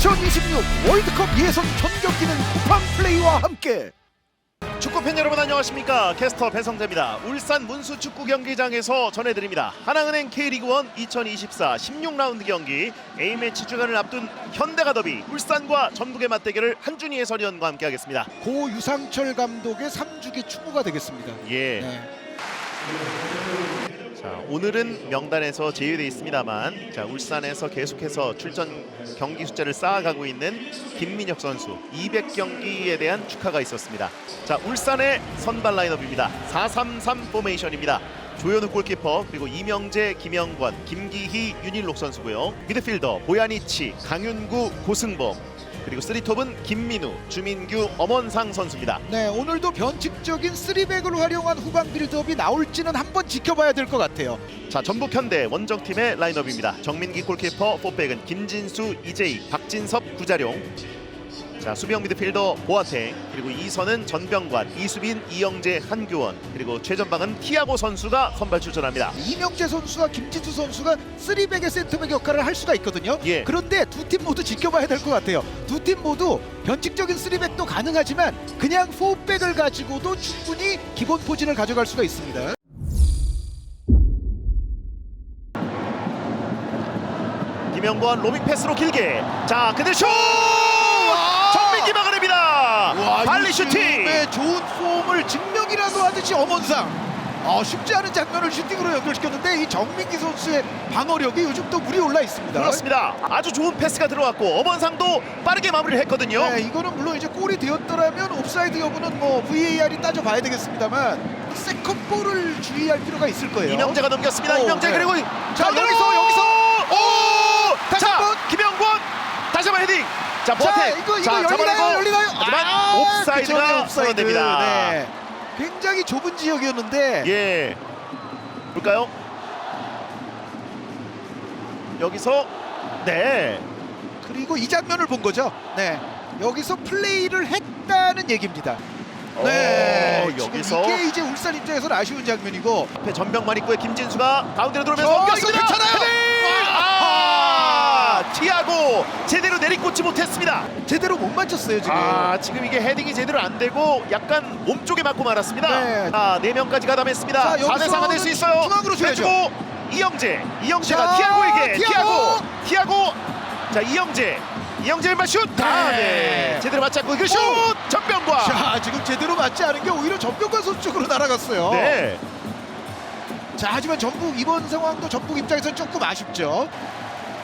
2026 월드컵 예선 전 경기는 쿠팡 플레이와 함께 축구팬 여러분 안녕하십니까 캐스터 배성재입니다 울산 문수 축구 경기장에서 전해드립니다 하나은행 K리그1 2024 16라운드 경기 A매치 주간을 앞둔 현대가 더비 울산과 전북의 맞대결을 한준희 해설위원과 함께 하겠습니다 고 유상철 감독의 3주기 추구가 되겠습니다. 예. 네. 자, 오늘은 명단에서 제외돼 있습니다만 자, 울산에서 계속해서 출전 경기 숫자를 쌓아가고 있는 김민혁 선수 200경기에 대한 축하가 있었습니다. 자, 울산의 선발 라인업입니다. 4-3-3 포메이션입니다. 조현우 골키퍼 그리고 이명재, 김영권, 김기희, 윤일록 선수고요. 미드필더 보야니치, 강윤구, 고승범 그리고 쓰리톱은 김민우, 주민규, 엄원상 선수입니다. 네, 오늘도 변칙적인 쓰리백을 활용한 후방 빌드업이 나올지는 한번 지켜봐야 될 것 같아요. 자 전북 현대 원정팀의 라인업입니다. 정민기 골키퍼, 포백은 김진수, 이재희, 박진섭, 구자룡. 자 수비형 미드필더 보아탱 그리고 이선은 전병관, 이수빈, 이영재, 한규원 그리고 최전방은 티아고 선수가 선발 출전합니다. 이명재 선수와 김진수 선수가 쓰리백의 센터백 역할을 할 수가 있거든요. 예. 그런데 두 팀 모두 지켜봐야 될 것 같아요. 두 팀 모두 변칙적인 쓰리백도 가능하지만 그냥 포백을 가지고도 충분히 기본 포진을 가져갈 수가 있습니다. 김영권 로밍 패스로 길게. 자 근데 슛! 정민기 막아냅니다. 발리 슈팅. 의 좋은 폼을 증명이라도 하듯이 엄원상. 어, 쉽지 않은 장면을 슈팅으로 연결시켰는데 이 정민기 선수의 방어력이 요즘 또 물이 올라 있습니다. 그렇습니다. 아주 좋은 패스가 들어왔고 엄원상도 빠르게 마무리를 했거든요. 네, 이거는 물론 이제 골이 되었더라면 옵사이드 여부는 뭐 VAR이 따져봐야 되겠습니다만 세컨볼을 주의할 필요가 있을 거예요. 이명재가 넘겼습니다. 오, 이명재 네. 그리고 자, 반대로! 여기서, 여기서! 오! 다시 자, 한번! 김영권 다시 한번 헤딩. 자, 자, 보아텍. 이거 이거 자, 열리나요? 열리나요? 하지만 아, 옵사이드가 그쵸, 네, 선언됩니다. 네. 굉장히 좁은 지역이었는데 예. 볼까요? 여기서 네. 그리고 이 장면을 본 거죠. 네. 여기서 플레이를 했다는 얘기입니다. 네. 어, 지금 여기서 이게 이제 울산 입장에서는 아쉬운 장면이고 앞에 전병만 있고의 김진수가 가운데로 들어오면서 저. 이거 괜찮아요. 헤딩! 아! 티아고 제대로 내리꽂지 못했습니다. 제대로 못 맞췄어요 지금. 아 지금 이게 헤딩이 제대로 안 되고 약간 몸쪽에 맞고 말았습니다. 네. 아, 네 명까지 가담했습니다. 자, 4대 4가 될 수 있어요. 중앙으로 줘야죠. 해주고 이영재, 이영재가 자, 티아고에게 티아고. 티아고. 자 이영재, 이영재 왼발 슛. 아, 네. 네. 제대로 맞지 않고 이거 슛. 오. 전병과. 자 지금 제대로 맞지 않은 게 오히려 전병관 선수 쪽으로 날아갔어요. 네. 자 하지만 전북 이번 상황도 전북 입장에서는 조금 아쉽죠.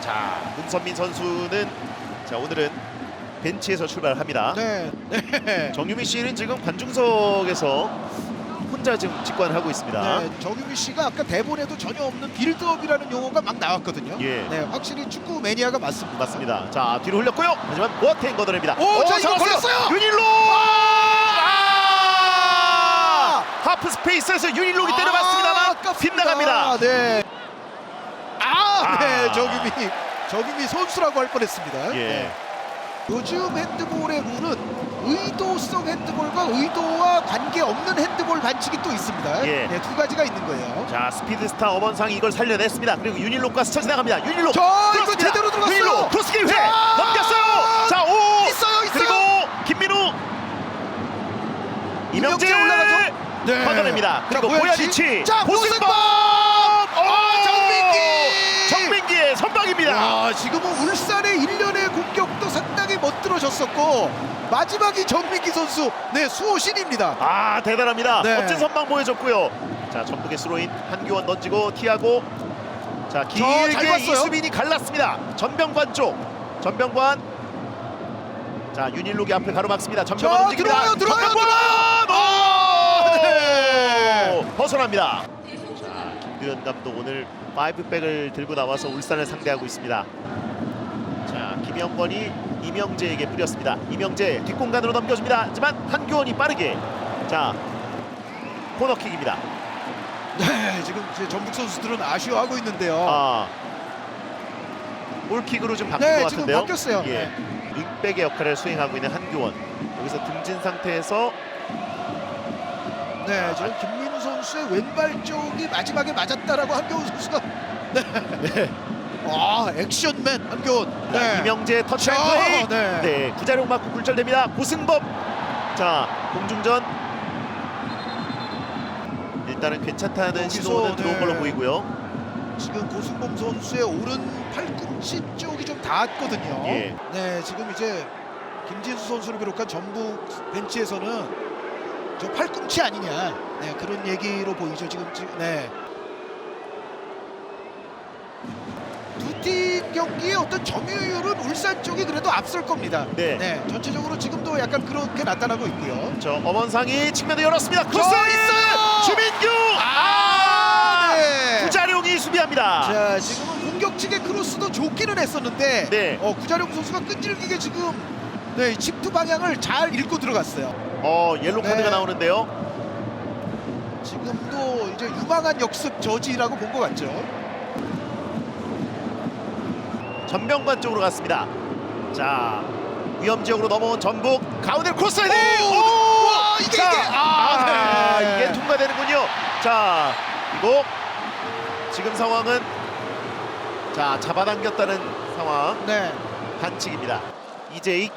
자 문선민 선수는 자 오늘은 벤치에서 출발합니다. 네. 네. 정유미 씨는 지금 관중석에서 혼자 지금 직관을 하고 있습니다. 네, 정유미 씨가 아까 대본에도 전혀 없는 빌드업이라는 용어가 막 나왔거든요. 예. 네, 확실히 축구 매니아가 맞습니다. 맞습니다. 자 뒤로 흘렸고요. 하지만 보아탱 걷어냅니다. 오, 자, 이거. 걸렸어요. 윤일로. 아! 하프 스페이스에서 윤일록이 때려봤습니다만 아깝습니다. 빗나갑니다. 네. 아, 아. 네, 정유미, 정유미 선수라고 할 뻔했습니다. 예. 네. 요즘 핸드볼의 룰은 의도성 핸드볼과 의도와 관계 없는 핸드볼 반칙이 또 있습니다. 예. 네, 두 가지가 있는 거예요. 자 스피드스타 어번상이 이걸 살려냈습니다. 그리고 윤일록과 스쳐 지나갑니다. 윤일록. 저 이거. 제대로 들어갔어요. 윤일록 크로스 기회 자, 넘겼어요. 자 오. 있어요, 있어요. 그리고 김민우. 이명재 이명재 올라가죠. 네. 걷어냅니다. 그리고. 보야지치. 자, 고승범. 고승범. 아, 정민기. 정민기의 와, 지금은 울산의 일련의 공격도 상당히 멋들어졌었고 마지막이 정민기 선수, 네 수호신입니다. 아 대단합니다. 네. 멋진 선방 보여줬고요. 자 전북의 스로인 한규원 던지고 티하고 자잘 길게 봤어요. 이수빈이 갈랐습니다. 전병관 쪽 전병관 자 윤일록이 앞을 가로막습니다. 전병관 자, 움직입니다. 들어와요, 들어와요, 전병관! 아, 오! 네. 벗어납니다. 자 김규현 감독 오늘 파이브백을 들고 나와서 울산을 상대하고 있습니다. 자 김영권이 이명재에게 뿌렸습니다. 이명재 뒷공간으로 넘겨줍니다. 하지만 한규원이 빠르게 자 코너킥입니다. 네, 지금 전북 선수들은 아쉬워하고 있는데요. 아 골킥으로 좀 바뀐 네, 것 지금 같은데요. 바뀌었어요. 예, 윙백의 역할을 수행하고 있는 한규원 여기서 등진 상태에서 네, 지금 김민우 선수의 왼발 쪽이 마지막에 맞았다라고 한겨우 선수가 네. 아 액션맨 한교원. 자, 이명재 터치 자, 플레이. 네. 네, 구자룡 맞고 굴절됩니다. 고승범. 자, 공중전. 일단은 괜찮다는 여기서, 시도는 들어온 네. 걸로 보이고요. 지금 고승범 선수의 오른 팔꿈치 쪽이 좀 닿았거든요. 예. 네, 지금 이제 김진수 선수를 비롯한 전북 벤치에서는 저 팔꿈치 아니냐, 네 그런 얘기로 보이죠. 지금 지금 네. 두팀 경기의 어떤 점유율은 울산 쪽이 그래도 앞설 겁니다. 네. 전체적으로 지금도 약간 그렇게 나타나고 있고요. 저 엄원상이 측면에 열었습니다. 크로스 있어요! 주민규. 아, 아! 네. 구자룡이 수비합니다. 자 지금은 공격 측의 크로스도 좋기는 했었는데 네. 어, 구자룡 선수가 끈질기게 지금 네, 집투 방향을 잘 읽고 들어갔어요. 어, 옐로 카드가 네. 나오는데요. 지금도 이제 유망한 역습 저지라고 본 것 같죠. 전병관 쪽으로 갔습니다. 자, 위험 지역으로 넘어온 전북 가운데 크로스 헤딩. 오! 오! 와, 이게, 자, 이게! 아, 아, 네. 이게 통과되는군요. 자, 그리고 지금 상황은 자 잡아당겼다는 상황 네. 반칙입니다. 이재익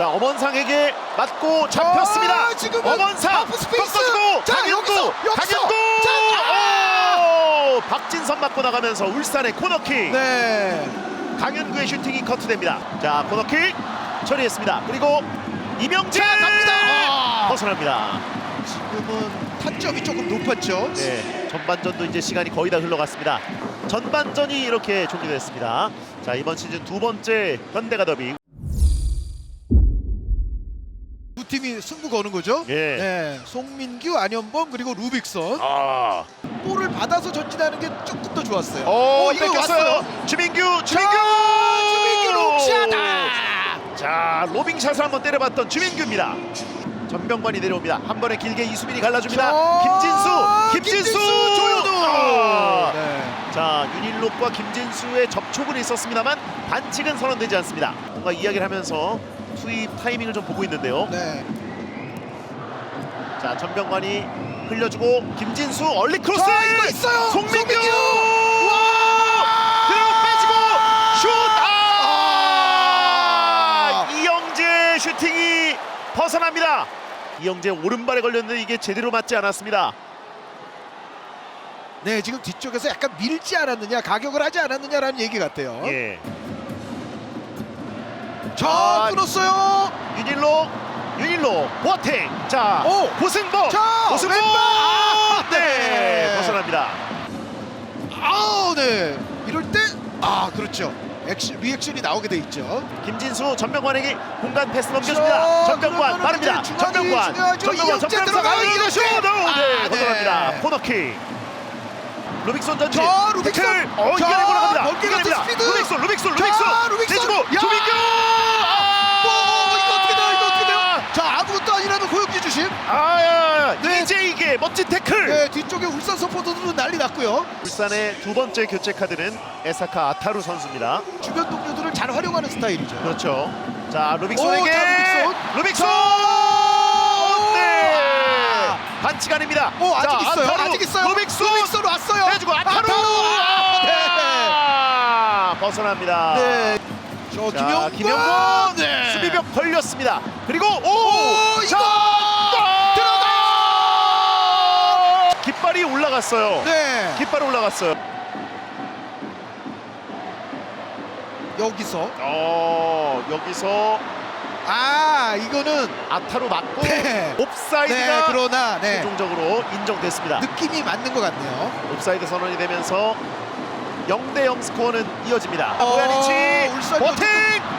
자 엄원상에게 맞고 잡혔습니다. 아, 지금은 엄원상 하프 스페이스! 꺾어주고 자, 강현구 여기서, 여기서! 강현구 자, 오! 박진선 맞고 나가면서 울산의 코너킥 네. 강현구의 슈팅이 커트됩니다. 자 코너킥 처리했습니다. 그리고 이명재 갑니다. 아. 벗어납니다. 지금은 타점이 조금 높았죠. 네, 전반전도 이제 시간이 거의 다 흘러갔습니다. 전반전이 이렇게 종료됐습니다. 자 이번 시즌 두 번째 현대가 더비. 팀이 승부 거는 거죠. 예. 네. 송민규, 안현범 그리고 루빅선 아, 볼을 받아서 전진하는 게 조금 더 좋았어요. 오, 어, 이거 뺏겼어요. 왔어요. 주민규, 자, 주민규, 주민규 롱샷아. 자, 로빙샷을 한번 때려봤던 주민규입니다. 전병관이 내려옵니다. 한 번에 길게 이수빈이 갈라줍니다. 자, 김진수, 김진수, 김진수, 조효도. 아. 네. 자, 윤일록과 김진수의 접촉은 있었습니다만 반칙은 선언되지 않습니다. 뭔가 이야기를 하면서 투입 타이밍을 좀 보고 있는데요. 네. 자, 전병관이 흘려주고 김진수 얼리 크로스. 자, 이거 있어요. 송민규. 송민규. 그리고 빼주고 슛. 아! 아. 이영재 슈팅이 벗어납니다. 이영재 오른발에 걸렸는데 이게 제대로 맞지 않았습니다. 네, 지금 뒤쪽에서 약간 밀지 않았느냐, 가격을 하지 않았느냐라는 얘기 같아요. 예. 자, 아. 끊었어요. 윤일로 윤일로 보아탱 자 오! 고승보 자, 왼발! 아, 네. 네. 벗어납니다. 아우, 네. 이럴 때 아, 그렇죠. 액션, 리액션이 나오게 돼 있죠. 김진수 전병관에게 공간 패스 자, 넘겨줍니다. 전병관 빠릅니다. 전병관. 전병관 전병관 아, 이영재! 슛! 오, 네 아, 벗어납니다. 네. 코너킥 루빅손 전진 자, 루빅손! 태클 어 자, 이겨내고 나갑니다. 번개 같은 이겨냅니다. 스피드! 루빅손 루빅손 자, 루빅손 루빅손! 내주고 야! 조민규 고용기 주심. 아 네. 이재익의 멋진 태클 네, 뒤쪽에 울산 서포터들은 난리 났고요. 울산의 두 번째 교체 카드는 에사카 아타루 선수입니다. 주변 동료들을 잘 활용하는 스타일이죠. 그렇죠. 자 오, 루빅손에게 자, 루빅손. 루빅손 네 반칙 아닙니다. 오, 아직 자, 있어요. 아타루, 아직 있어요. 루빅손 루빅손 왔어요. 해주고 아타루, 아, 아, 벗어납니다. 네. 네. 저 자, 김영권. 김영권 네. 수비벽 걸렸습니다. 그리고 오, 오, 자, 이거 들어가요. 깃발이 올라갔어요. 네. 깃발 올라갔어요. 여기서 어 여기서 아, 이거는 아타루 맞고 네. 옵사이드가 네, 그러나 네. 최종적으로 인정됐습니다. 느낌이 맞는 것 같네요. 옵사이드 선언이 되면서 0대 0 스코어는 이어집니다. 어, 고야니치 울산이 보팅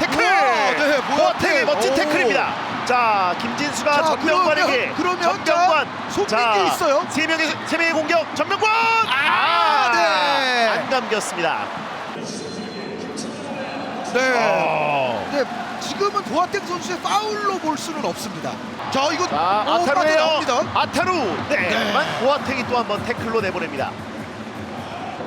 태클. 우와, 네, 보아탱. 보아탱의 멋진 오. 태클입니다. 자 김진수가 자, 전병관에게 그러면- 그러면 전병관 송민규 있어요. 세 명의 세 명의 공격 전병관 아, 네. 안 감겼습니다. 네. 어. 네. 지금은 보아탱 선수의 파울로 볼 수는 없습니다. 자, 이거 자 오, 아타루예요. 아타루. 네. 네. 하지만 보아탱이 또 한 번 태클로 내보냅니다.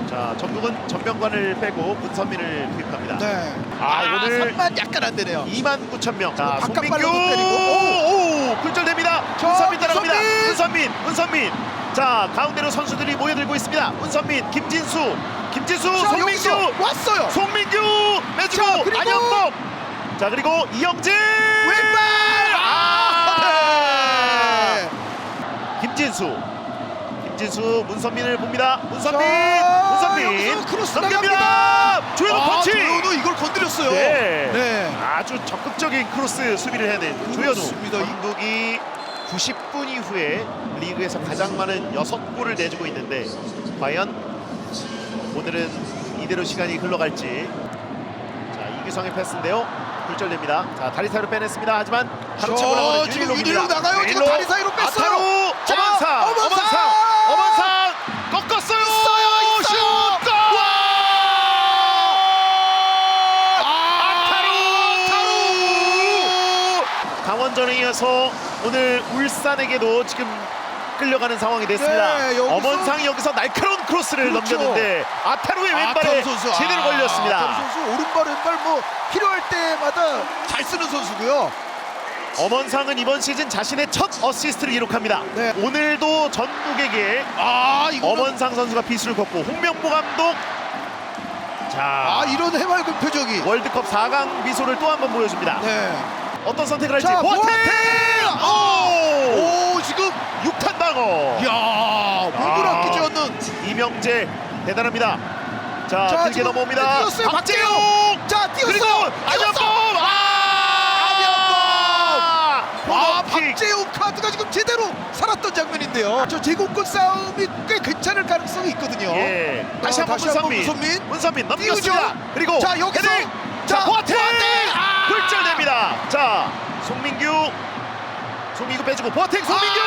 자 전북은 전병관을 빼고 문선민을 투입합니다. 네. 아, 오늘 3만 약간 안 되네요. 2만 9천 명. 자, 바깥 송민규. 발로도 때리고. 오, 오, 굴절됩니다. 자, 문선민 따라갑니다. 문선민. 문선민, 문선민. 자, 가운데로 선수들이 모여들고 있습니다. 문선민, 김진수, 김 김지수, 자, 송민규, 여기서 왔어요. 송민규 그리고- 안현범. 자 그리고 이영진. 왼발! 아, 네. 김진수. 김진수 문선민을 봅니다. 문선민, 자, 문선민 크로스 넘깁니다. 조현우 아, 펀치. 조현우 이걸 건드렸어요. 네. 네. 아주 적극적인 크로스 수비를 해낸 조현우. 감독이 90분 이후에 리그에서 가장 많은 6골을 내주고 있는데 과연 오늘은 이대로 시간이 흘러갈지 자 이규성의 패스인데요 굴절됩니다 자 다리 사이로 빼냈습니다 하지만 바로 저 차고 나가는 지금. 윤일록 나가요. 지금. 다리 사이로 뺐어요. 아타루 자, 어만상 어만상! 어만상 어만상 꺾었어요 있어요, 있어요. 슛 골! 아타루 강원전에 이어서 오늘 울산에게도 지금 끌려가는 상황이 됐습니다. 네, 여기서- 엄원상이 여기서 날카로운 크로스를 그렇죠. 넘겼는데 아타루의 왼발에. 제대로 아, 걸렸습니다. 아타루 선수 오른발 왼발 뭐 필요할 때마다 잘 쓰는 선수고요. 엄원상은 이번 시즌 자신의 첫 어시스트를 기록합니다. 네. 오늘도 전국에게 아 이거 엄원상 선수가 비수를 걷고 홍명보 감독 자 아 이런 해맑은 표정이. 월드컵 4강 비소를 또 한 번 보여줍니다. 네. 어떤 선택을 할지 자 보아텍! 보아텍. 오! 오 지금 6탄 방어. 야 몸을 아. 아끼지 않는. 이명재 대단합니다. 자, 자, 길게 지금 넘어옵니다. 뛰었어요, 박재용. 자 그리고 뛰었어. 안현범. 아! 아 킥. 박재용 카드가 지금 제대로 살았던 장면인데요. 저 제공권 싸움이 꽤 괜찮을 가능성이 있거든요. 예. 다시 어, 한번 문선민. 문선민. 문선민 넘겼습니다. 그리고 자, 여기서. 헤딩. 자, 자, 보아텍. 보아텍. 아! 굴절됩니다. 자, 송민규. 송민규 빼주고 보아텍 송민규.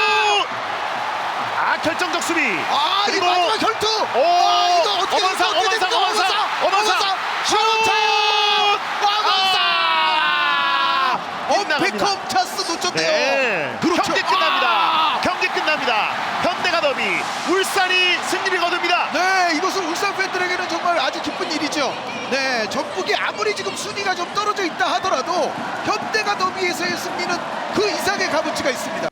아, 결정적 수비. 아 그리고- 마지막 결투. 오! 아, 이거 어떻게 어만상, 됐어? 어떻게 됐어? 어만상, 어만상. 슛! 아! 어 빗나갑 니다. 베컴 찬스 놓쳤대요. 네. 그렇죠. 경기 끝납니다. 아! 경기 끝납니다. 현대가 더비 울산이 승리를 거둡니다. 네, 이것은 울산 팬들에게는 정말 아주 기쁜 일이죠. 네, 전북이 아무리 지금 순위가 좀 떨어져 있다 하더라도 현대가 더비에서의 승리는 그 이상의 값어치가 있습니다.